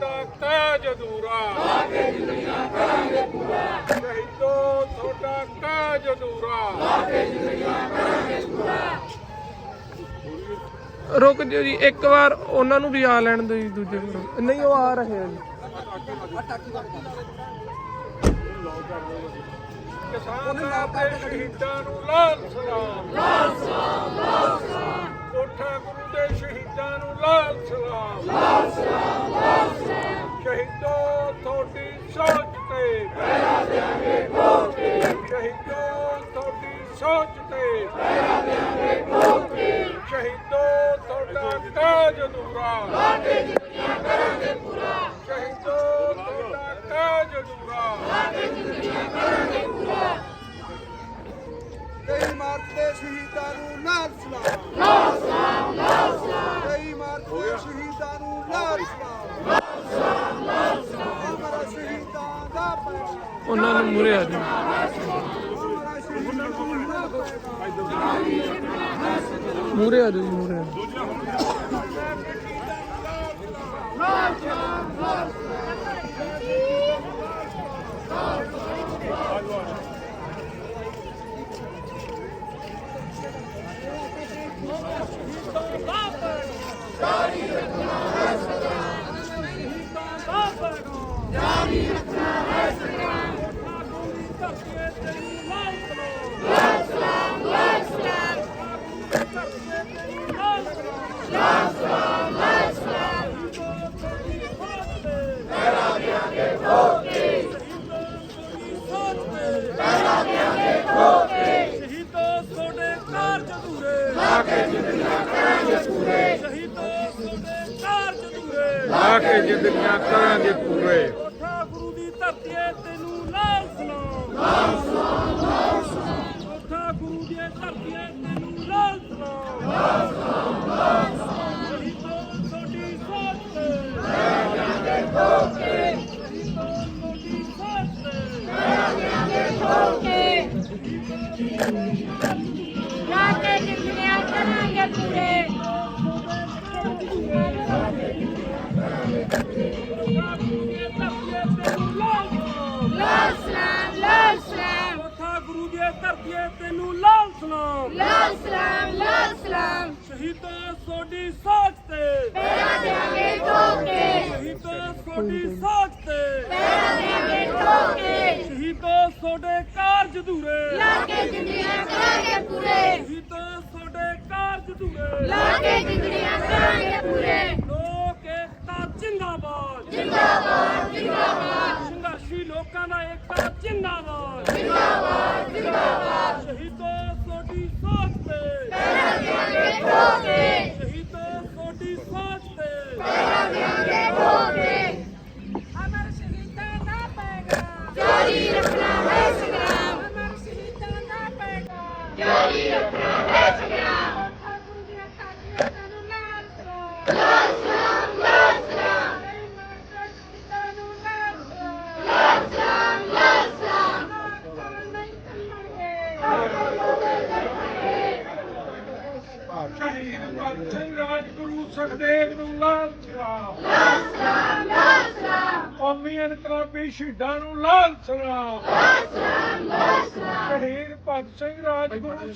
ਤੁਹਾਡਾ ਕਾਜ ਅਧੂਰਾ ਲਾ ਕੇ ਜ਼ਿੰਦਗੀਆਂ ਕਰਾਂਗੇ ਪੂਰਾ ਸ਼ਹੀਦੋ ਤੁਹਾਡਾ ਕਾਜ ਅਧੂਰਾ ਰੁਕ ਜਿਓ ਜੀ ਇੱਕ ਵਾਰ ਉਹਨਾਂ ਨੂੰ ਵੀ ਆ ਲੈਣ ਦਿਓ ਜੀ ਦੂਜੇ ਗਰੁੱਪ ਨਹੀਂ ਉਹ ਆ ਰਹੇ ਆ ਜੀ। ਕਿਸਾਨਾਂ ਦੇ ਸ਼ਹੀਦਾਂ ਨੂੰ ਲਾਲ ਸਲਾਮ। ਲਾਲ ਸਲਾਮ ਲਾਲ ਸਲਾਮ। ਕੋਠਾ ਗੁਰੂ ਦੇ ਸ਼ਹੀਦਾਂ ਨੂੰ ਲਾਲ ਸਲਾਮ। ਲਾਲ ਸਲਾਮ ਲਾਲ ਸਲਾਮ। ਸ਼ਹੀਦੋ ਤੁਹਾਡੀ ਸੋਚ ਤੇ। ਪਹਿਰਾ ਦੇਾਂਗੇ ਕੋਕੇ ਸ਼ਹੀਦੋ ਤੁਹਾਡੀ ਸੋਚ ਤੇ। ਪਹਿਰਾ ਦੇਾਂਗੇ ਕੋਕੇ ਸ਼ਹੀਦੋ ਤੁਹਾਡਾ ਕਾਜ ਅਧੂਰਾ। ਲਾਗੇ ਜਿੰਦਗੀਆਂ ਕਰਾਂਗੇ ਪੂਰਾ ਸ਼ਹੀਦੋ ਤੁਹਾਡਾ ਕਾਜ ਅਧੂਰਾ। ਉਹਨਾਂ ਨੂੰ ਜੀ ਮੂਰੇ ਆ ਜਾਓ ਜੀ ਮੂਰੇ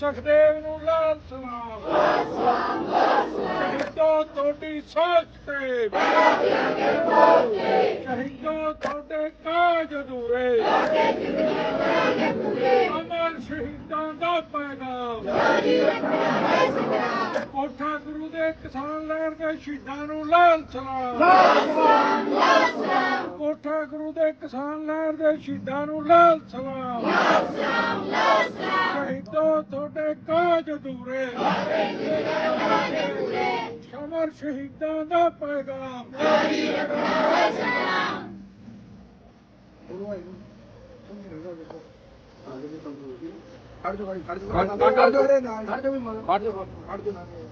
ਸੁਖਦੇਵ ਨੂੰ ਲਾਲ ਸਲਾਮ ਲਾਲ ਸਲਾਮ ਲਾਲ ਸਲਾਮ ਸ਼ਹੀਦੋ ਤੁਹਾਡੀ ਸੋਚ ਤੇ। ਸ਼ਹੀਦੋ ਤੁਹਾਡੇ ਕਾਜ ਅਧੂਰੇ। ਅਮਰ ਸ਼ਹੀਦਾਂ ਦਾ ਪੈਗਾਮ। ਜਾਰੀ ਰੱਖਣਾ ਹੈ ਸੰਗਰਾਮ ਕੋਠਾ ਦੇ ਕਿਸਾਨ ਲਹਿਰ ਦੇ ਸ਼ਹੀਦਾਂ ਨੂੰ ਲਾਲ ਸਲਾਮ। ਲਾਲ ਸਲਾਮ ਲਾਲ ਸਲਾਮ ਕੋਠਾ ਗੁਰੂ ਦੇ ਕਿਸਾਨ ਲਹਿਰ ਦੇ ਸ਼ਹੀਦਾਂ ਨੂੰ ਲਾਲ ਸਲਾਮ। ਲਾਲ ਸਲਾਮ ਲਾਲ ਸਲਾਮ ਸ਼ਹੀਦੋ ਤੁਹਾਡੇ ਕਾਜ ਪੂਰੇ ਅਮਰ ਸ਼ਹੀਦਾਂ ਦਾ ਪੈਗਾਮ। ਜਾਰੀ ਰੱਖਣਾ ਹੈ ਸੰਗਰਾਮ ਖੜ ਜਾ ਖੜ ਜਾ ਖੜ ਜਾ ਰੇ ਨਾਲ ਖੜ ਜਾ ਵੀ ਮਨ ਖੜ ਜਾ ਖੜ ਜਾ ਨਾਲ ਜਾਰੀ ਰੱਖਣਾ ਹੈ ਸੰਗਰਾਮ ਪਿਤਾ ਤੁਹਾਡਾ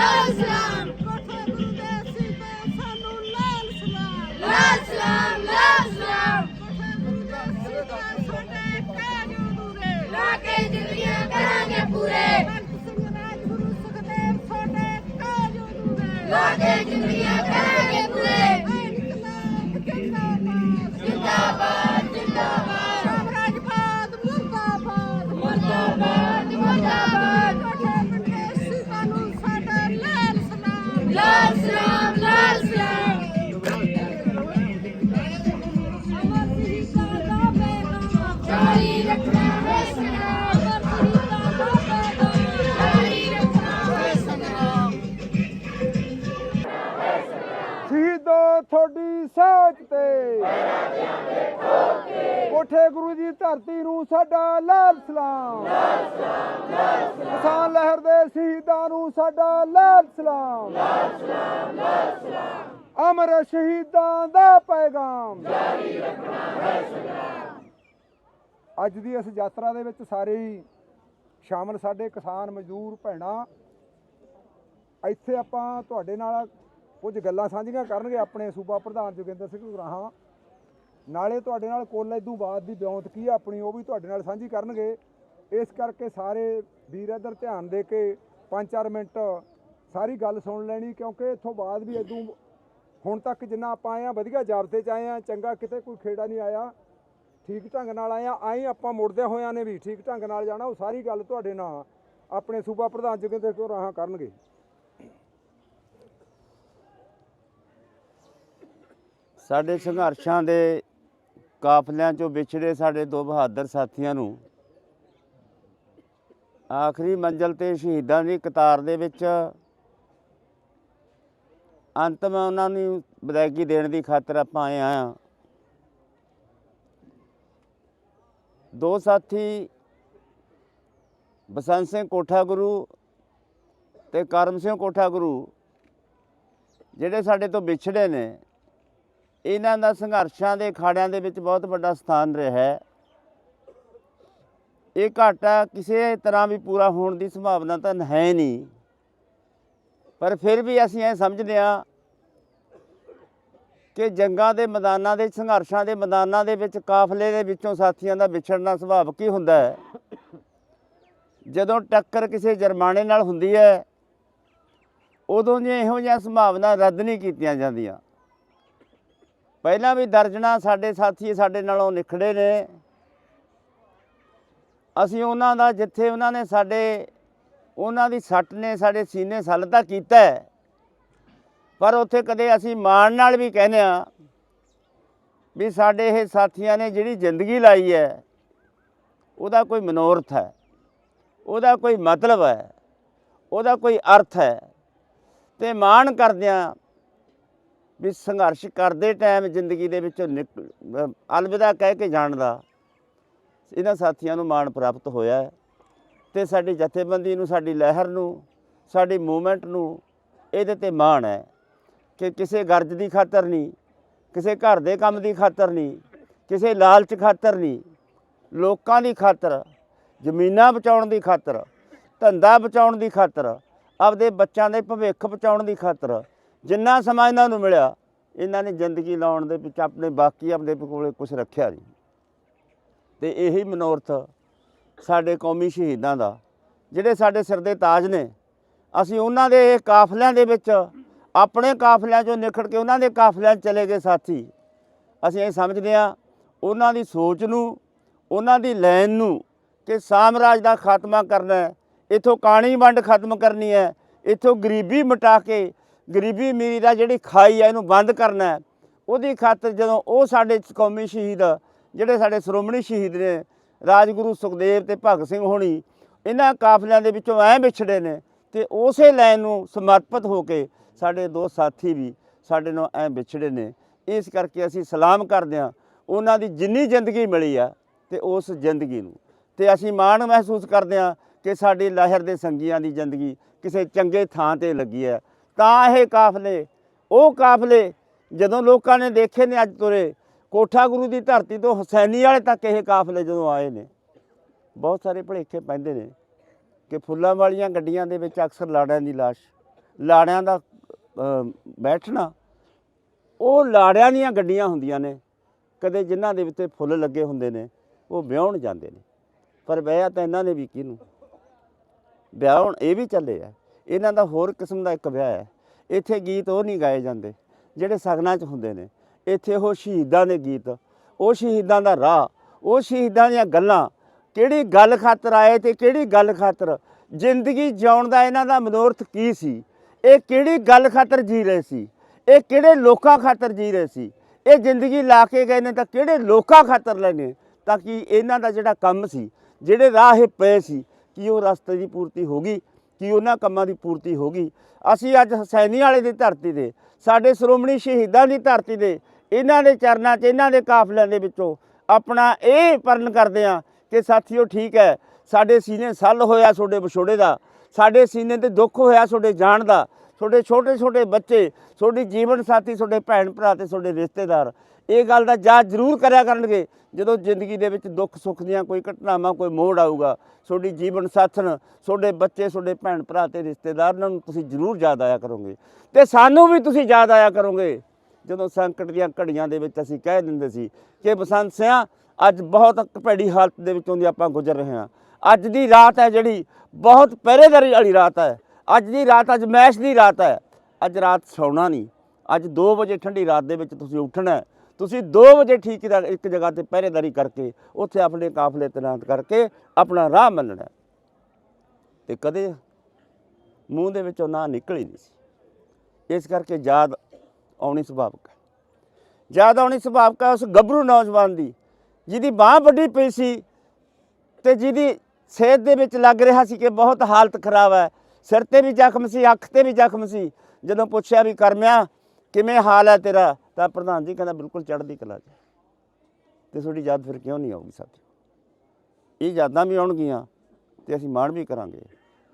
ਲਾਲ ਸਲਾਮ ਕੋਠੇ ਗੁਰੂ ਦੇ ਸ਼ਹੀਦਾਂ ਸਾਨੂੰ ਲਾਲ ਸਲਾਮ ਲਾਲ ਸਲਾਮ ਲਾਲ ਸਲਾਮ ਕੋਠੇ ਗੁਰੂ ਦੇ ਸ਼ਹੀਦਾਂ ਸਾਡੇ ਕਾਜੂ ਦੂਰੇ ਲਾਗੇ ਜ਼ਿੰਦਗੀਆਂ ਕਰਾਂਗੇ ਪੂਰੇ ਬੰਤ ਸਿੰਘ ਰਾਜਗੁਰੂ ਸੁਖਦੇਵ ਸਾਡੇ ਕਾਜੂ ਦੂਰੇ ਲਾਗੇ ਜ਼ਿੰਦਗੀਆਂ ਧਰਤੀ ਨੂੰ ਸਾਡਾ ਲਾਲ ਸਲਾਮ। ਕਿਸਾਨ ਲਹਿਰ ਦੇ ਸ਼ਹੀਦਾਂ ਨੂੰ ਸਾਡਾ ਲਾਲ ਸਲਾਮ। ਅਮਰ ਸ਼ਹੀਦਾਂ ਦਾ ਪੈਗਾਮ। ਅੱਜ ਦੀ ਇਸ ਯਾਤਰਾ ਦੇ ਵਿੱਚ ਸਾਰੇ ਹੀ ਸ਼ਾਮਲ ਸਾਡੇ ਕਿਸਾਨ ਮਜ਼ਦੂਰ ਭੈਣਾਂ, ਇੱਥੇ ਆਪਾਂ ਤੁਹਾਡੇ ਨਾਲ ਕੁਝ ਗੱਲਾਂ ਸਾਂਝੀਆਂ ਕਰਨਗੇ ਆਪਣੇ ਸੂਬਾ ਪ੍ਰਧਾਨ ਜੋਗਿੰਦਰ ਸਿੰਘ ਉਗਰਾਹਾਂ ਨਾਲੇ ਤੁਹਾਡੇ ਨਾਲ ਕੁੱਲ ਇਦੋਂ ਬਾਅਦ ਦੀ ਬਿਉਂਤ ਕੀ ਆ ਆਪਣੀ, ਉਹ ਵੀ ਤੁਹਾਡੇ ਨਾਲ ਸਾਂਝੀ ਕਰਨਗੇ। ਇਸ ਕਰਕੇ ਸਾਰੇ ਵੀਰ ਇੱਧਰ ਧਿਆਨ ਦੇ ਕੇ 5-4 ਮਿੰਟ ਸਾਰੀ ਗੱਲ ਸੁਣ ਲੈਣੀ, ਕਿਉਂਕਿ ਇੱਥੋਂ ਬਾਅਦ ਵੀ ਇਦੋਂ ਹੁਣ ਤੱਕ ਜਿੰਨਾ ਆਪਾਂ ਆਏ ਆ, ਵਧੀਆ ਜਾਬਤੇ ਚ ਆਏ ਆ, ਚੰਗਾ ਕਿਤੇ ਕੋਈ ਖੇੜਾ ਨਹੀਂ ਆਇਆ। ਠੀਕ ਢੰਗ ਨਾਲ ਆਏ ਆ ਆਏ ਆਪਾਂ ਮੁੜਦੇ ਹੋਇਆਂ ਨੇ ਵੀ ਠੀਕ ਢੰਗ ਨਾਲ ਜਾਣਾ, ਉਹ ਸਾਰੀ ਗੱਲ ਤੁਹਾਡੇ ਨਾਲ ਆਪਣੇ ਸੂਬਾ ਪ੍ਰਧਾਨ ਜੋਗਿੰਦਰ ਸਿੰਘ ਉਗਰਾਹਾਂ ਕਰਨਗੇ। ਸਾਡੇ ਸੰਘਰਸ਼ਾਂ ਦੇ ਕਾਫਲਿਆਂ ਚੋਂ ਵਿਛੜੇ ਸਾਡੇ ਦੋ ਬਹਾਦਰ ਸਾਥੀਆਂ ਨੂੰ। ਆਖਰੀ ਮੰਜ਼ਲ ਤੇ ਸ਼ਹੀਦਾਂ ਦੀ ਕਤਾਰ ਦੇ ਵਿੱਚ ਅੰਤਮ ਉਹਨਾਂ ਨੂੰ ਵਿਦਾਇਗੀ ਦੇਣ ਦੀ ਖਾਤਰ ਆਪਾਂ ਆਏ ਆ ਦੋ ਸਾਥੀ ਬਸੰਤ ਸਿੰਘ ਕੋਠਾ ਗੁਰੂ ਤੇ ਕਰਮ ਸਿੰਘ ਕੋਠਾ ਗੁਰੂ ਜਿਹੜੇ ਸਾਡੇ ਤੋਂ ਵਿਛੜੇ ਨੇ। ਇਹਨਾਂ ਦਾ ਸੰਘਰਸ਼ਾਂ ਦੇ ਅਖਾੜਿਆਂ ਦੇ ਵਿੱਚ ਬਹੁਤ ਵੱਡਾ ਸਥਾਨ ਰਿਹਾ ਹੈ। ਇਹ ਘਾਟਾ ਕਿਸੇ ਤਰ੍ਹਾਂ ਵੀ ਪੂਰਾ ਹੋਣ ਦੀ ਸੰਭਾਵਨਾ ਤਾਂ ਹੈ ਨਹੀਂ। ਪਰ ਫਿਰ ਵੀ ਅਸੀਂ ਇਹ ਸਮਝਦੇ ਹਾਂ ਕਿ ਜੰਗਾਂ ਦੇ ਮੈਦਾਨਾਂ ਦੇ, ਸੰਘਰਸ਼ਾਂ ਦੇ ਮੈਦਾਨਾਂ ਦੇ ਵਿੱਚ ਕਾਫਲੇ ਦੇ ਵਿੱਚੋਂ ਸਾਥੀਆਂ ਦਾ ਵਿਛੜਨਾ ਸੁਭਾਵਿਕ ਹੀ ਹੁੰਦਾ ਹੈ? ਜਦੋਂ ਟੱਕਰ ਕਿਸੇ ਜਰਮਾਨੇ ਨਾਲ ਹੁੰਦੀ ਹੈ, ਉਦੋਂ ਦੀਆਂ ਇਹੋ ਜਿਹੀਆਂ ਸੰਭਾਵਨਾ ਰੱਦ ਨਹੀਂ ਕੀਤੀਆਂ ਜਾਂਦੀਆਂ। ਪਹਿਲਾਂ ਵੀ ਦਰਜਣਾ ਸਾਡੇ ਸਾਥੀ ਸਾਡੇ ਨਾਲੋਂ ਨਿਖੜੇ ਨੇ ਅਸੀਂ ਉਹਨਾਂ ਦਾ ਜਿੱਥੇ ਉਹਨਾਂ ਨੇ ਸਾਡੇ, ਉਹਨਾਂ ਦੀ ਸੱਟ ਨੇ, ਸਾਡੇ ਸੀਨੇ ਸੱਲ ਤਾਂ ਕੀਤਾ ਹੈ। ਪਰ ਉੱਥੇ ਕਦੇ ਅਸੀਂ ਮਾਣ ਨਾਲ ਵੀ ਕਹਿੰਦੇ ਆ ਵੀ ਸਾਡੇ ਇਹ ਸਾਥੀਆਂ ਨੇ ਜਿਹੜੀ ਜ਼ਿੰਦਗੀ ਲਾਈ ਹੈ, ਉਹਦਾ ਕੋਈ ਮਨੋਰਥ ਹੈ, ਉਹਦਾ ਕੋਈ ਮਤਲਬ ਹੈ, ਉਹਦਾ ਕੋਈ ਅਰਥ ਹੈ ਤੇ ਮਾਣ ਕਰਦਿਆਂ ਵੀ ਸੰਘਰਸ਼ ਕਰਦੇ ਟਾਈਮ ਜ਼ਿੰਦਗੀ ਦੇ ਵਿੱਚੋਂ ਨਿਕ- ਅਲਵਿਦਾ ਕਹਿ ਕੇ ਜਾਣ ਦਾ। ਇਹਨਾਂ ਸਾਥੀਆਂ ਨੂੰ ਮਾਣ ਪ੍ਰਾਪਤ ਹੋਇਆ ਹੈ ਤੇ ਸਾਡੀ ਜਥੇਬੰਦੀ ਨੂੰ, ਸਾਡੀ ਲਹਿਰ ਨੂੰ, ਸਾਡੀ ਮੂਵਮੈਂਟ ਨੂੰ ਇਹਦੇ ਤੇ ਮਾਣ ਹੈ ਕਿ ਕਿਸੇ ਗਰਜ ਦੀ ਖਾਤਰ ਨਹੀਂ, ਕਿਸੇ ਘਰ ਦੇ ਕੰਮ ਦੀ ਖਾਤਰ ਨਹੀਂ, ਕਿਸੇ ਲਾਲਚ ਖਾਤਰ ਨਹੀਂ, ਲੋਕਾਂ ਦੀ ਖਾਤਰ, ਜ਼ਮੀਨਾਂ ਬਚਾਉਣ ਦੀ ਖਾਤਰ, ਧੰਦਾ ਬਚਾਉਣ ਦੀ ਖਾਤਰ, ਆਪਦੇ ਬੱਚਿਆਂ ਦੇ ਭਵਿੱਖ ਬਚਾਉਣ ਦੀ ਖਾਤਰ ਜਿੰਨਾ ਸਮਾਂ ਇਹਨਾਂ ਨੂੰ ਮਿਲਿਆ, ਇਹਨਾਂ ਨੇ ਜ਼ਿੰਦਗੀ ਲਾਉਣ ਦੇ ਵਿੱਚ ਆਪਣੇ ਬਾਕੀ ਆਪਣੇ ਕੋਲੇ ਕੁਝ ਰੱਖਿਆ ਨਹੀਂ। ਤੇ ਇਹੀ ਮਨੋਰਥ ਸਾਡੇ ਕੌਮੀ ਸ਼ਹੀਦਾਂ ਦਾ, ਜਿਹੜੇ ਸਾਡੇ ਸਿਰ ਦੇ ਤਾਜ ਨੇ, ਅਸੀਂ ਉਹਨਾਂ ਦੇ ਕਾਫਲਿਆਂ ਦੇ ਵਿੱਚ, ਆਪਣੇ ਕਾਫਲਿਆਂ ਚੋਂ ਨਿਖੜ ਕੇ ਉਹਨਾਂ ਦੇ ਕਾਫਲਿਆਂ 'ਚ ਚਲੇ ਗਏ ਸਾਥੀ। ਅਸੀਂ ਇਹ ਸਮਝਦੇ ਹਾਂ, ਉਹਨਾਂ ਦੀ ਸੋਚ ਨੂੰ, ਉਹਨਾਂ ਦੀ ਲਾਈਨ ਨੂੰ ਕਿ ਸਾਮਰਾਜ ਦਾ ਖਾਤਮਾ ਕਰਨਾ ਹੈ, ਇਥੋਂ ਕਾਣੀ ਵੰਡ ਖਤਮ ਕਰਨੀ ਹੈ, ਇਥੋਂ ਗਰੀਬੀ ਮਿਟਾ ਕੇ ਗਰੀਬੀ ਅਮੀਰੀ ਦਾ ਜਿਹੜੀ ਖਾਈ ਹੈ ਇਹਨੂੰ ਬੰਦ ਕਰਨਾ ਉਹਦੀ ਖਾਤਰ ਜਦੋਂ ਉਹ ਸਾਡੇ ਕੌਮੀ ਸ਼ਹੀਦ, ਜਿਹੜੇ ਸਾਡੇ ਸ਼੍ਰੋਮਣੀ ਸ਼ਹੀਦ ਨੇ, ਰਾਜਗੁਰੂ ਸੁਖਦੇਵ ਤੇ ਭਗਤ ਸਿੰਘ ਹੋਣੀ, ਇਹਨਾਂ ਕਾਫਲਿਆਂ ਦੇ ਵਿੱਚੋਂ ਐ ਵਿਛੜੇ ਨੇ ਤੇ ਉਸੇ ਲਾਈਨ ਨੂੰ ਸਮਰਪਿਤ ਹੋ ਕੇ ਸਾਡੇ ਦੋ ਸਾਥੀ ਵੀ ਸਾਡੇ ਨਾਲ ਐ ਵਿਛੜੇ ਨੇ। ਇਸ ਕਰਕੇ ਅਸੀਂ ਸਲਾਮ ਕਰਦੇ ਹਾਂ। ਉਹਨਾਂ ਦੀ ਜਿੰਨੀ ਜ਼ਿੰਦਗੀ ਮਿਲੀ ਆ ਤੇ ਉਸ ਜ਼ਿੰਦਗੀ ਨੂੰ। ਤੇ ਅਸੀਂ ਮਾਣ ਮਹਿਸੂਸ ਕਰਦੇ ਹਾਂ ਕਿ ਸਾਡੀ ਲਹਿਰ ਦੇ ਸੰਗੀਆਂ ਦੀ ਜ਼ਿੰਦਗੀ ਕਿਸੇ ਚੰਗੇ ਥਾਂ ਤੇ ਲੱਗੀ ਹੈ। ਤਾਂ ਇਹ ਕਾਫਲੇ? ਉਹ ਕਾਫਲੇ ਜਦੋਂ ਲੋਕਾਂ ਨੇ ਦੇਖੇ ਨੇ ਅੱਜ ਤੁਰੇ, ਕੋਠਾ ਗੁਰੂ ਦੀ ਧਰਤੀ ਤੋਂ ਹੁਸੈਨੀ ਵਾਲੇ ਤੱਕ ਇਹ ਕਾਫਲੇ ਜਦੋਂ ਆਏ ਨੇ। ਬਹੁਤ ਸਾਰੇ ਭਲੇਖੇ ਪੈਂਦੇ ਨੇ ਕਿ ਫੁੱਲਾਂ ਵਾਲੀਆਂ ਗੱਡੀਆਂ ਦੇ ਵਿੱਚ ਅਕਸਰ ਲਾੜਿਆਂ ਦੀ ਲਾਸ਼, ਲਾੜਿਆਂ ਦਾ ਬੈਠਣਾ, ਉਹ ਲਾੜਿਆਂ ਦੀਆਂ ਗੱਡੀਆਂ ਹੁੰਦੀਆਂ ਨੇ। ਕਦੇ ਜਿਨ੍ਹਾਂ ਦੇ ਉੱਤੇ ਫੁੱਲ ਲੱਗੇ ਹੁੰਦੇ ਨੇ, ਉਹ ਵਿਆਹਣ ਜਾਂਦੇ ਨੇ। ਪਰ ਵਿਆਹ ਤਾਂ ਇਹਨਾਂ ਨੇ ਵੀ ਕਿਹਨੂੰ? ਵਿਆਹ ਇਹ ਵੀ ਚੱਲੇ ਆ। ਇਹਨਾਂ ਦਾ ਹੋਰ ਕਿਸਮ ਦਾ ਇੱਕ ਵਿਆਹ ਹੈ। ਇੱਥੇ ਗੀਤ ਉਹ ਨਹੀਂ ਗਾਏ ਜਾਂਦੇ, ਜਿਹੜੇ ਸਗਨਾਂ 'ਚ ਹੁੰਦੇ ਨੇ। ਇੱਥੇ ਉਹ ਸ਼ਹੀਦਾਂ ਦੇ ਗੀਤ, ਉਹ ਸ਼ਹੀਦਾਂ ਦਾ ਰਾਹ, ਉਹ ਸ਼ਹੀਦਾਂ ਦੀਆਂ ਗੱਲਾਂ। ਕਿਹੜੀ ਗੱਲ ਖਾਤਰ ਆਏ ਤੇ ਕਿਹੜੀ ਗੱਲ ਖਾਤਰ? ਜ਼ਿੰਦਗੀ ਜਿਉਣ ਦਾ ਇਹਨਾਂ ਦਾ ਮਨੋਰਥ ਕੀ ਸੀ? ਇਹ ਕਿਹੜੀ ਗੱਲ ਖਾਤਰ ਜੀ ਰਹੇ ਸੀ? ਇਹ ਕਿਹੜੇ ਲੋਕਾਂ ਖਾਤਰ ਜੀ ਰਹੇ ਸੀ? ਇਹ ਜ਼ਿੰਦਗੀ ਲਾ ਕੇ ਗਏ ਨੇ ਤਾਂ ਕਿਹੜੇ ਲੋਕਾਂ ਖਾਤਰ ਲੈਣੇ ਤਾਂ ਕਿ ਇਹਨਾਂ ਦਾ ਜਿਹੜਾ ਕੰਮ ਸੀ, ਜਿਹੜੇ ਰਾਹ ਇਹ ਪਏ ਸੀ, ਕਿ ਉਹ ਰਸਤੇ ਦੀ ਪੂਰਤੀ ਹੋ ਗਈ? ਕਿ ਉਹਨਾਂ ਕੰਮਾਂ ਦੀ ਪੂਰਤੀ ਹੋ ਗਈ? ਅਸੀਂ ਅੱਜ ਹਸੈਨੀ ਵਾਲੇ ਦੀ ਧਰਤੀ ਦੇ ਸਾਡੇ ਸ਼੍ਰੋਮਣੀ ਸ਼ਹੀਦਾਂ ਦੀ ਧਰਤੀ ਦੇ ਇਹਨਾਂ ਦੇ ਚਰਨਾਂ 'ਚ, ਇਹਨਾਂ ਦੇ ਕਾਫਲਿਆਂ ਦੇ ਵਿੱਚੋਂ ਆਪਣਾ ਇਹ ਪਰਨ ਕਰਦੇ ਆ ਕਿ ਸਾਥੀਓ ਠੀਕ ਹੈ, ਸਾਡੇ ਸੀਨੇ ਸੱਲ ਹੋਇਆ ਤੁਹਾਡੇ ਵਿਛੋੜੇ ਦਾ, ਸਾਡੇ ਸੀਨੇ ਤੇ ਦੁੱਖ ਹੋਇਆ ਤੁਹਾਡੇ ਜਾਣ ਦਾ, ਤੁਹਾਡੇ ਛੋਟੇ ਛੋਟੇ ਬੱਚੇ, ਤੁਹਾਡੀ ਜੀਵਨ ਸਾਥੀ, ਤੁਹਾਡੇ ਭੈਣ ਭਰਾ ਤੇ ਤੁਹਾਡੇ ਰਿਸ਼ਤੇਦਾਰ ਇਹ ਗੱਲ ਦਾ ਯਾਦ ਜ਼ਰੂਰ ਕਰਿਆ ਕਰਨਗੇ। ਜਦੋਂ ਜ਼ਿੰਦਗੀ ਦੇ ਵਿੱਚ ਦੁੱਖ ਸੁੱਖ ਦੀਆਂ ਕੋਈ ਘਟਨਾਵਾਂ, ਕੋਈ ਮੋੜ ਆਊਗਾ, ਤੁਹਾਡੀ ਜੀਵਨ ਸਾਥਣ, ਤੁਹਾਡੇ ਬੱਚੇ, ਤੁਹਾਡੇ ਭੈਣ ਭਰਾ ਤੇ ਰਿਸ਼ਤੇਦਾਰ ਉਹਨਾਂ ਨੂੰ ਤੁਸੀਂ ਜ਼ਰੂਰ ਯਾਦ ਆਇਆ ਕਰੋਗੇ। ਤੇ ਸਾਨੂੰ ਵੀ ਤੁਸੀਂ ਯਾਦ ਆਇਆ ਕਰੋਗੇ। ਜਦੋਂ ਸੰਕਟ ਦੀਆਂ ਘੜੀਆਂ ਦੇ ਵਿੱਚ ਅਸੀਂ ਕਹਿ ਦਿੰਦੇ ਸੀ ਕਿ ਬਸੰਤ ਸਿਆ, ਅੱਜ ਬਹੁਤ ਭੈੜੀ ਹਾਲਤ ਦੇ ਵਿੱਚੋਂ ਦੀ ਆਪਾਂ ਗੁਜ਼ਰ ਰਹੇ ਹਾਂ। ਅੱਜ ਦੀ ਰਾਤ ਹੈ ਜਿਹੜੀ ਬਹੁਤ ਪਹਿਰੇਦਾਰੀ ਵਾਲੀ ਰਾਤ ਹੈ। ਅੱਜ ਦੀ ਰਾਤ, ਅੱਜ ਮੈਸ਼ ਦੀ ਰਾਤ ਹੈ। ਅੱਜ ਰਾਤ ਸੌਣਾ ਨਹੀਂ। ਅੱਜ 2 ਵਜੇ ਠੰਡੀ ਰਾਤ ਦੇ ਵਿੱਚ ਤੁਸੀਂ ਉੱਠਣਾ ਹੈ। ਤੁਸੀਂ 2 ਵਜੇ ਠੀਕ ਇੱਕ ਜਗ੍ਹਾ ਤੇ ਪਹਿਰੇਦਾਰੀ ਕਰਕੇ ਉੱਥੇ ਆਪਣੇ ਕਾਫਲੇ ਤੈਨਾਤ ਕਰਕੇ ਆਪਣਾ ਰਾਹ ਮੰਨਣਾ ਹੈ। ਤੇ ਕਦੇ ਮੂੰਹ ਦੇ ਵਿੱਚੋਂ ਨਾ ਨਿਕਲ ਹੀ ਨਹੀਂ ਸੀ। ਇਸ ਕਰਕੇ ਯਾਦ ਆਉਣੀ ਸੁਭਾਵਿਕ ਹੈ। ਯਾਦ ਆਉਣੀ ਸੁਭਾਵਿਕ ਹੈ ਉਸ ਗੱਭਰੂ ਨੌਜਵਾਨ ਦੀ, ਜਿਹਦੀ ਬਾਹ ਵੱਡੀ ਪਈ ਸੀ ਤੇ ਜਿਹਦੀ ਸਿਹਤ ਦੇ ਵਿੱਚ ਲੱਗ ਰਿਹਾ ਸੀ ਕਿ ਬਹੁਤ ਹਾਲਤ ਖਰਾਬ ਹੈ। ਸਿਰ ਤੇ ਵੀ ਜ਼ਖਮ ਸੀ, ਅੱਖ ਤੇ ਵੀ ਜ਼ਖਮ ਸੀ। ਜਦੋਂ ਪੁੱਛਿਆ ਵੀ ਕਰਮਿਆ, ਕਿਵੇਂ ਹਾਲ ਹੈ ਤੇਰਾ? ਤਾਂ ਪ੍ਰਧਾਨ ਜੀ ਕਹਿੰਦਾ ਬਿਲਕੁਲ ਚੜ੍ਹਦੀ ਕਲਾ 'ਚ ਤੇ ਤੁਹਾਡੀ ਯਾਦ ਫਿਰ ਕਿਉਂ ਨਹੀਂ ਆਉਗੀ ਸਾਥੀ ਇਹ ਯਾਦਾਂ ਵੀ ਆਉਣਗੀਆਂ ਤੇ ਅਸੀਂ ਮਾਣ ਵੀ ਕਰਾਂਗੇ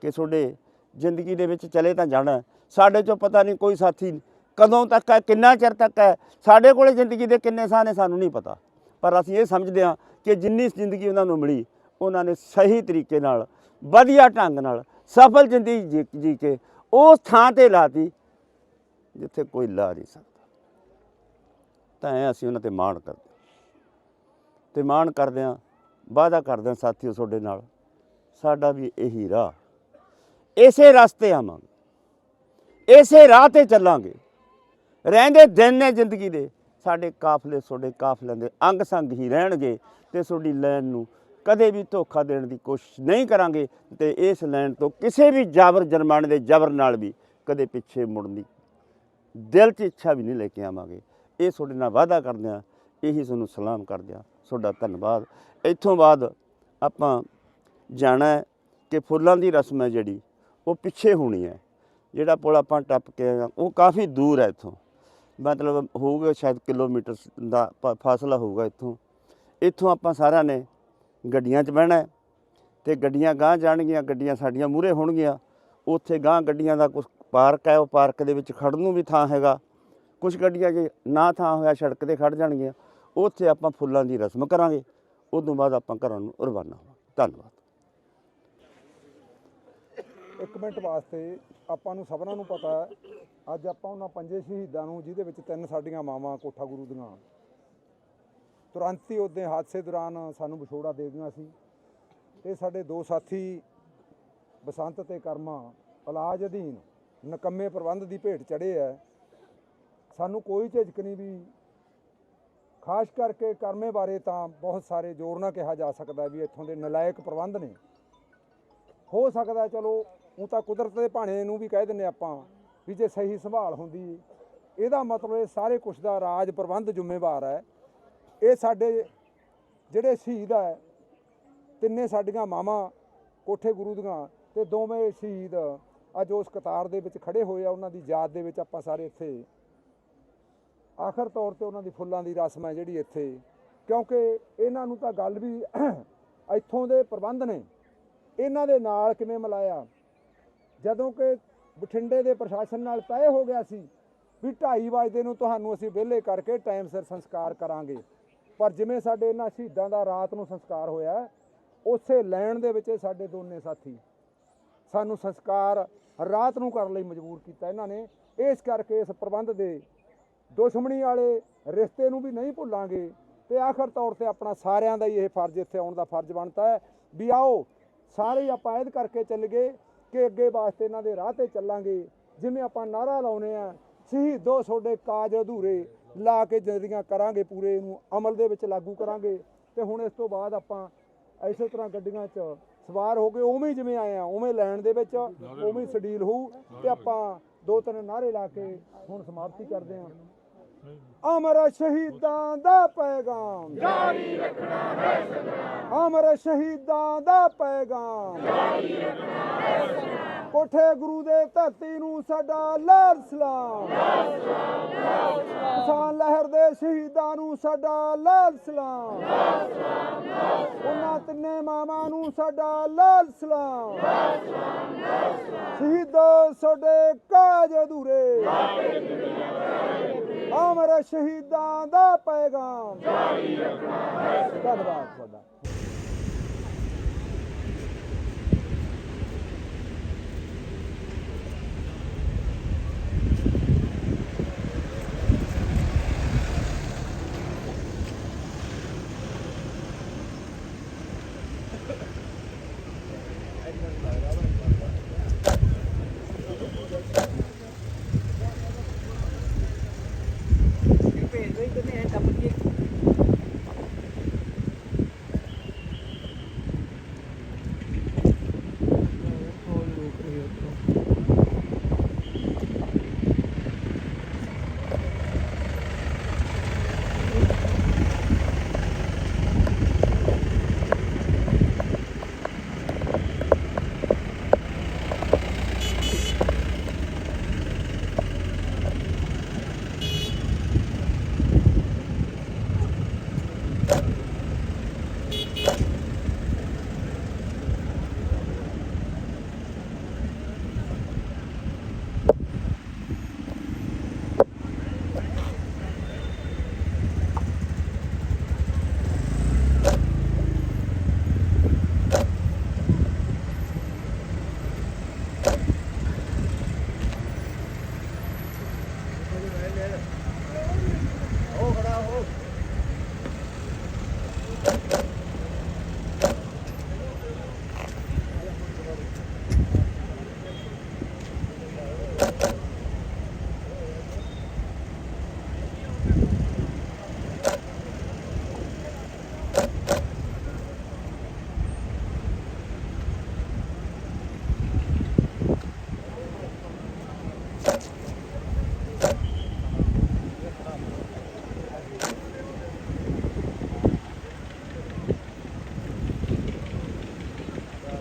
ਕਿ ਤੁਹਾਡੇ ਜ਼ਿੰਦਗੀ ਦੇ ਵਿੱਚ ਚਲੇ ਤਾਂ ਜਾਣਾ ਸਾਡੇ ਚੋਂ ਪਤਾ ਨਹੀਂ ਕੋਈ ਸਾਥੀ ਕਦੋਂ ਤੱਕ ਹੈ, ਕਿੰਨਾ ਚਿਰ ਤੱਕ ਹੈ, ਸਾਡੇ ਕੋਲੇ ਜ਼ਿੰਦਗੀ ਦੇ ਕਿੰਨੇ ਸਾਹ ਨੇ ਸਾਨੂੰ ਨਹੀਂ ਪਤਾ। ਪਰ ਅਸੀਂ ਇਹ ਸਮਝਦੇ ਹਾਂ ਕਿ ਜਿੰਨੀ ਜ਼ਿੰਦਗੀ ਉਹਨਾਂ ਨੂੰ ਮਿਲੀ, ਉਹਨਾਂ ਨੇ ਸਹੀ ਤਰੀਕੇ ਨਾਲ, ਵਧੀਆ ਢੰਗ ਨਾਲ, ਸਫਲ ਜ਼ਿੰਦਗੀ ਜੀ- ਜੀ ਕੇ ਉਸ ਥਾਂ ਤੇ ਲਾਤੀ ਜਿੱਥੇ ਕੋਈ ਲਾ ਨਹੀਂ ਸਕਦਾ। ਤਾਂ ਐਂ ਅਸੀਂ ਉਹਨਾਂ ਤੇ ਮਾਣ ਕਰਦੇ ਹਾਂ। ਤੇ ਮਾਣ ਕਰਦੇ ਹਾਂ, ਵਾਅਦਾ ਕਰਦੇ ਹਾਂ ਸਾਥੀਓ ਤੁਹਾਡੇ ਨਾਲ, ਸਾਡਾ ਵੀ ਇਹੀ ਰਾਹ। ਇਸੇ ਰਸਤੇ ਆਵਾਂਗੇ, ਇਸੇ ਰਾਹ ਤੇ ਚੱਲਾਂਗੇ। ਰਹਿੰਦੇ ਦਿਨ ਨੇ ਜ਼ਿੰਦਗੀ ਦੇ, ਸਾਡੇ ਕਾਫਲੇ ਤੁਹਾਡੇ ਕਾਫਲਿਆਂ ਦੇ ਅੰਗ ਸੰਗ ਹੀ ਰਹਿਣਗੇ ਤੇ ਤੁਹਾਡੀ ਲੈਣ ਨੂੰ ਕਦੇ ਵੀ ਧੋਖਾ ਦੇਣ ਦੀ ਕੋਸ਼ਿਸ਼ ਨਹੀਂ ਕਰਾਂਗੇ ਤੇ ਇਸ ਲੈਣ ਤੋਂ ਕਿਸੇ ਵੀ ਜਾਬਰ ਜਰਮਾਨੇ ਦੇ ਜ਼ਬਰ ਨਾਲ ਵੀ ਕਦੇ ਪਿੱਛੇ ਮੁੜਨ ਦੀ ਦਿਲ 'ਚ ਇੱਛਾ ਵੀ ਨਹੀਂ ਲੈ ਕੇ ਆਵਾਂਗੇ। ਇਹ ਤੁਹਾਡੇ ਨਾਲ ਵਾਅਦਾ ਕਰਦੇ ਹਾਂ, ਇਹੀ ਤੁਹਾਨੂੰ ਸਲਾਮ ਕਰਦੇ ਹਾਂ। ਤੁਹਾਡਾ ਧੰਨਵਾਦ। ਇੱਥੋਂ ਬਾਅਦ ਆਪਾਂ ਜਾਣਾ ਹੈ ਕਿ ਫੁੱਲਾਂ ਦੀ ਰਸਮ ਹੈ ਜਿਹੜੀ, ਉਹ ਪਿੱਛੇ ਹੋਣੀ ਹੈ। ਜਿਹੜਾ ਪੁਲ ਆਪਾਂ ਟੱਪ ਕੇ ਆਏ ਉਹ ਕਾਫੀ ਦੂਰ ਹੈ ਇੱਥੋਂ। ਮਤਲਬ ਹੋਊਗਾ ਸ਼ਾਇਦ ਕਿਲੋਮੀਟਰ ਦਾ ਪ- ਫਾਸਲਾ ਹੋਊਗਾ ਇੱਥੋਂ। ਇੱਥੋਂ ਆਪਾਂ ਸਾਰਿਆਂ ਨੇ ਗੱਡੀਆਂ 'ਚ ਬਹਿਣਾ ਹੈ ਤੇ ਗੱਡੀਆਂ ਗਾਂਹ ਜਾਣਗੀਆਂ, ਗੱਡੀਆਂ ਸਾਡੀਆਂ ਮੂਹਰੇ ਹੋਣਗੀਆਂ। ਉੱਥੇ ਗਾਂ ਗੱਡੀਆਂ ਦਾ ਕੁਝ ਪਾਰਕ ਹੈ, ਉਹ ਪਾਰਕ ਦੇ ਵਿੱਚ ਖੜਨ ਨੂੰ ਵੀ ਥਾਂ ਹੈਗਾ। ਕੁਝ ਗੱਡੀਆਂ ਜੇ ਨਾ ਥਾਂ ਹੋਇਆ ਸੜਕ ਤੇ ਖੜ ਜਾਣਗੀਆਂ, ਉੱਥੇ ਆਪਾਂ ਫੁੱਲਾਂ ਦੀ ਰਸਮ ਕਰਾਂਗੇ, ਉਦੋਂ ਬਾਅਦ ਆਪਾਂ ਘਰਾਂ ਨੂੰ ਰਵਾਨਾ ਹੋਵਾਂਗੇ। ਧੰਨਵਾਦ। ਇੱਕ ਮਿੰਟ ਵਾਸਤੇ ਆਪਾਂ ਨੂੰ ਸਭਨਾਂ ਨੂੰ ਪਤਾ ਹੈ, ਅੱਜ ਆਪਾਂ ਉਹਨਾਂ ਪੰਜੇ ਸ਼ਹੀਦਾਂ ਨੂੰ, ਜਿਹਦੇ ਵਿੱਚ ਤਿੰਨ ਸਾਡੀਆਂ ਮਾਵਾਂ ਕੋਠਾ ਗੁਰੂ ਦੀਆਂ। ਤੁਰੰਤ ਹੀ ਉਹਦੇ ਹਾਦਸੇ ਦੌਰਾਨ ਸਾਨੂੰ ਵਿਛੋੜਾ ਦੇ ਗਈਆਂ ਸੀ। ਤੇ ਸਾਡੇ ਦੋ ਸਾਥੀ ਬਸੰਤ ਤੇ ਕਰਮਾ, ਇਲਾਜ ਅਧੀਨ ਨਕੰਮੇ ਪ੍ਰਬੰਧ ਦੀ ਭੇਟ ਚੜੇ ਐ ਸਾਨੂੰ ਕੋਈ ਝਿਜਕ ਨਹੀਂ ਵੀ ਖਾਸ ਕਰਕੇ ਕਰਮੇ ਬਾਰੇ ਤਾਂ ਬਹੁਤ ਸਾਰੇ ਜ਼ੋਰ ਨਾਲ ਕਿਹਾ ਜਾ ਸਕਦਾ ਵੀ ਇੱਥੋਂ ਦੇ ਨਲਾਇਕ ਪ੍ਰਬੰਧ ਨੇ। ਹੋ ਸਕਦਾ ਚਲੋ, ਉਹ ਤਾਂ ਕੁਦਰਤ ਦੇ ਭਾਣੇ ਨੂੰ ਵੀ ਕਹਿ ਦਿੰਨੇ ਆਪਾਂ ਵੀ ਜੇ ਸਹੀ ਸੰਭਾਲ ਹੁੰਦੀ, ਇਹਦਾ ਮਤਲਬ ਇਹ ਸਾਰੇ ਕੁਛ ਦਾ ਰਾਜ ਪ੍ਰਬੰਧ ਜ਼ਿੰਮੇਵਾਰ ਹੈ। ਇਹ ਸਾਡੇ ਜਿਹੜੇ ਸ਼ਹੀਦ ਹੈ, ਤਿੰਨੇ ਸਾਡੀਆਂ ਮਾਵਾਂ ਕੋਠੇ ਗੁਰੂ ਦੀਆਂ ਤੇ ਦੋਵੇਂ ਸ਼ਹੀਦ ਅੱਜ ਉਸ ਕਤਾਰ ਦੇ ਵਿੱਚ ਖੜੇ ਹੋਏ ਆ, ਉਹਨਾਂ ਦੀ ਯਾਦ ਦੇ ਵਿੱਚ ਆਪਾਂ ਸਾਰੇ ਇੱਥੇ ਆਖਰ ਤੌਰ ਤੇ ਉਹਨਾਂ ਦੀ ਫੁੱਲਾਂ ਦੀ ਰਸਮ ਹੈ ਜਿਹੜੀ ਇੱਥੇ। ਕਿਉਂਕਿ ਇਹਨਾਂ ਨੂੰ ਤਾਂ ਗੱਲ ਵੀ ਇੱਥੋਂ ਦੇ ਪ੍ਰਬੰਧ ਨੇ। ਇਹਨਾਂ ਦੇ ਨਾਲ ਕਿਵੇਂ ਮਿਲਾਇਆ? ਜਦੋਂ ਕਿ ਬਠਿੰਡੇ ਦੇ ਪ੍ਰਸ਼ਾਸਨ ਨਾਲ ਤੈਅ ਹੋ ਗਿਆ ਸੀ ਵੀ 2:30 ਵਜੇ ਨੂੰ ਤੁਹਾਨੂੰ ਅਸੀਂ ਵਿਹਲੇ ਕਰਕੇ ਟਾਈਮ ਸਿਰ ਸੰਸਕਾਰ ਕਰਾਂਗੇ। ਪਰ ਜਿਵੇਂ ਸਾਡੇ ਇਹਨਾਂ ਸ਼ਹੀਦਾਂ ਦਾ ਰਾਤ ਨੂੰ ਸੰਸਕਾਰ ਹੋਇਆ, ਉਸੇ ਲੈਣ ਦੇ ਵਿੱਚ ਸਾਡੇ ਦੋਨੇ ਸਾਥੀ ਸਾਨੂੰ ਸੰਸਕਾਰ ਰਾਤ ਨੂੰ ਕਰਨ ਲਈ ਮਜਬੂਰ ਕੀਤਾ ਇਹਨਾਂ ਨੇ। ਇਸ ਕਰਕੇ ਇਸ ਪ੍ਰਬੰਧ ਦੇ ਦੁਸ਼ਮਣੀ ਵਾਲੇ ਰਿਸ਼ਤੇ ਨੂੰ ਵੀ ਨਹੀਂ ਭੁੱਲਾਂਗੇ। ਤੇ ਆਖਰ ਤੌਰ ਤੇ ਆਪਣਾ ਸਾਰਿਆਂ ਦਾ ਹੀ ਇਹ ਫਰਜ਼ ਇੱਥੇ ਆਉਣ ਦਾ ਫਰਜ਼ ਬਣਦਾ ਹੈ ਵੀ ਆਓ, ਸਾਰੇ ਹੀ ਆਪਾਂ ਇਹਦ ਕਰਕੇ ਚੱਲ ਗਏ ਕਿ ਅੱਗੇ ਵਾਸਤੇ ਇਹਨਾਂ ਦੇ ਰਾਹ ਤੇ ਚੱਲਾਂਗੇ। ਜਿਵੇਂ ਆਪਾਂ ਨਾਰਾ ਲਾਉਨੇ ਆ, ਸ਼ਹੀਦੋ ਤੁਹਾਡੇ ਕਾਜ ਅਧੂਰੇ ਲਾ ਕੇ ਜਿਹੜੀਆਂ ਕਰਾਂਗੇ ਪੂਰੇ ਨੂੰ, ਅਮਲ ਦੇ ਵਿੱਚ ਲਾਗੂ ਕਰਾਂਗੇ। ਤੇ ਹੁਣ ਇਸ ਤੋਂ ਬਾਅਦ ਆਪਾਂ ਇਸੇ ਤਰ੍ਹਾਂ ਗੱਡੀਆਂ 'ਚ ਸਵਾਰ ਹੋ ਕੇ ਉਵੇਂ ਜਿਵੇਂ ਆਏ ਆ, ਉਵੇਂ ਲੈਣ ਦੇ ਵਿੱਚ, ਉਵੇਂ ਹੀ ਸਡੀਲ ਹੋਊ ਤੇ ਆਪਾਂ ਦੋ ਤਿੰਨ ਨਾਰੇ ਲਾ ਕੇ ਹੁਣ ਸਮਾਪਤੀ ਕਰਦੇ ਹਾਂ। ਅਮਰ ਸ਼ਹੀਦਾਂ ਦਾ ਪੈਗਾਮ। ਜਾਰੀ ਰੱਖਣਾ ਹੈ ਸੰਗਰਾਮ ਅਮਰ ਸ਼ਹੀਦਾਂ ਦਾ ਪੈਗਾਮ। ਜਾਰੀ ਰੱਖਣਾ ਹੈ ਸੰਗਰਾਮ ਕੋਠੇ ਗੁਰੂ ਦੇ ਧਰਤੀ ਨੂੰ ਸਾਡਾ ਲਾਲ ਸਲਾਮ। ਕਿਸਾਨ ਲਹਿਰ ਦੇ ਸ਼ਹੀਦਾਂ ਨੂੰ ਸਾਡਾ ਲਾਲ ਸਲਾਮ। ਉਹਨਾਂ ਤਿੰਨੇ ਮਾਵਾਂ ਨੂੰ ਸਾਡਾ ਲਾਲ ਸਲਾਮ। ਸ਼ਹੀਦੋ ਤੁਹਾਡੇ ਕਾਜ ਅਧੂਰੇ। ਅਮਰ ਸ਼ਹੀਦਾਂ ਦਾ ਪੈਗਾਮ। ਜਾਰੀ ਰੱਖਣਾ ਹੈ ਧੰਨਵਾਦ ਤੁਹਾਡਾ।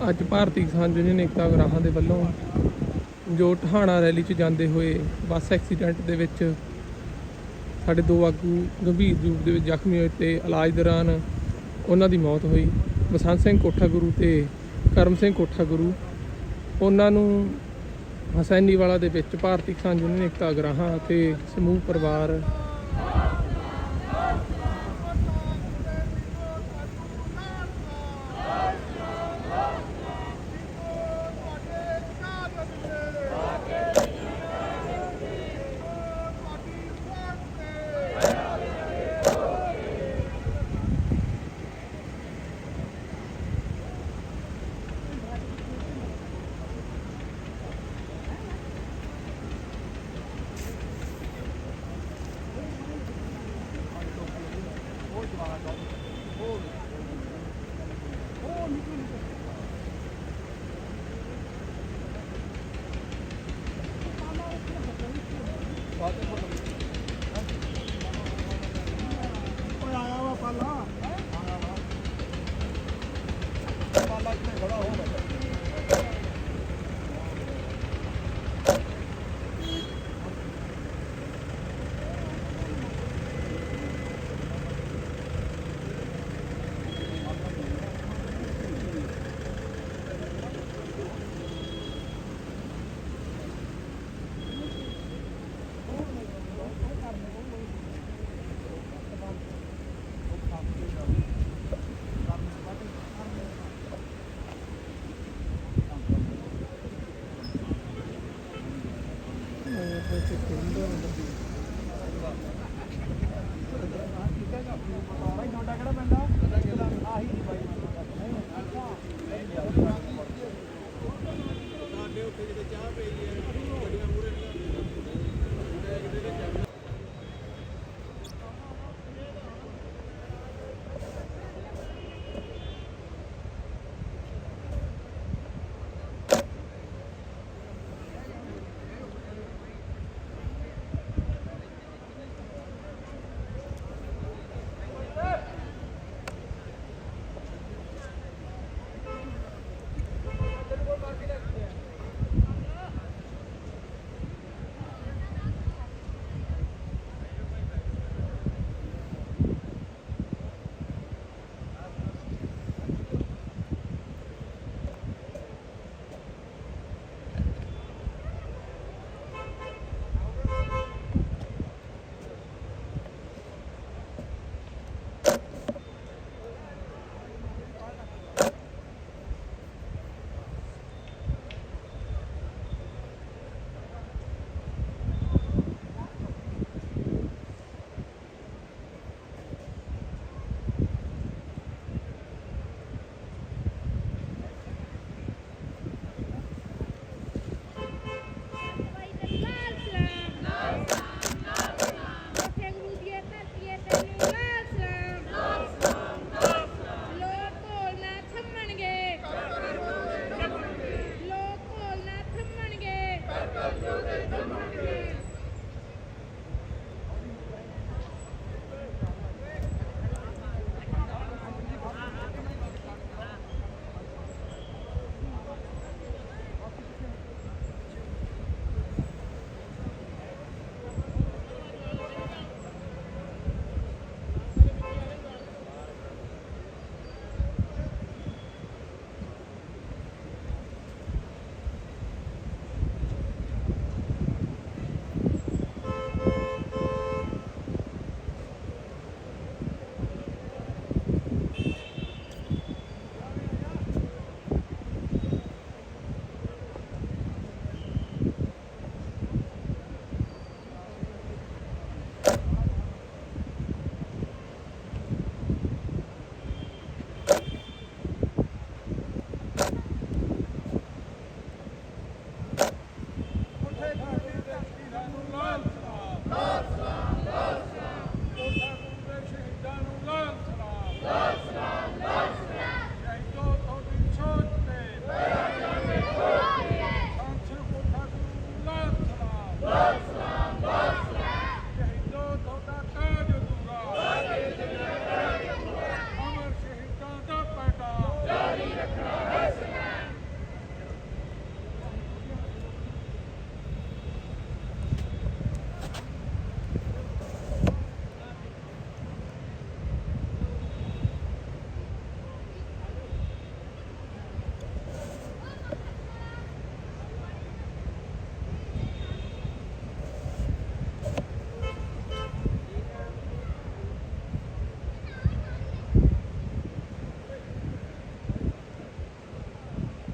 ਅੱਜ ਭਾਰਤੀ ਕਿਸਾਨ ਯੂਨੀਅਨ ਏਕਤਾ ਗਰਾਹਾਂ ਦੇ ਵੱਲੋਂ ਜੋ ਟਹਾਣਾ ਰੈਲੀ 'ਚ ਜਾਂਦੇ ਹੋਏ ਬੱਸ ਐਕਸੀਡੈਂਟ ਦੇ ਵਿੱਚ ਸਾਡੇ ਦੋ ਆਗੂ ਗੰਭੀਰ ਰੂਪ ਦੇ ਵਿੱਚ ਜ਼ਖਮੀ ਹੋਏ ਤੇ ਇਲਾਜ ਦੌਰਾਨ ਉਹਨਾਂ ਦੀ ਮੌਤ ਹੋਈ। ਬਸੰਤ ਸਿੰਘ ਕੋਠਾ ਗੁਰੂ ਤੇ ਕਰਮ ਸਿੰਘ ਕੋਠਾ ਗੁਰੂ। ਉਹਨਾਂ ਨੂੰ ਹਸੈਨੀਵਾਲਾ ਦੇ ਵਿੱਚ ਭਾਰਤੀ ਕਿਸਾਨ ਯੂਨੀਅਨ ਏਕਤਾ ਗਰਾਹਾਂ ਅਤੇ ਸਮੂਹ ਪਰਿਵਾਰ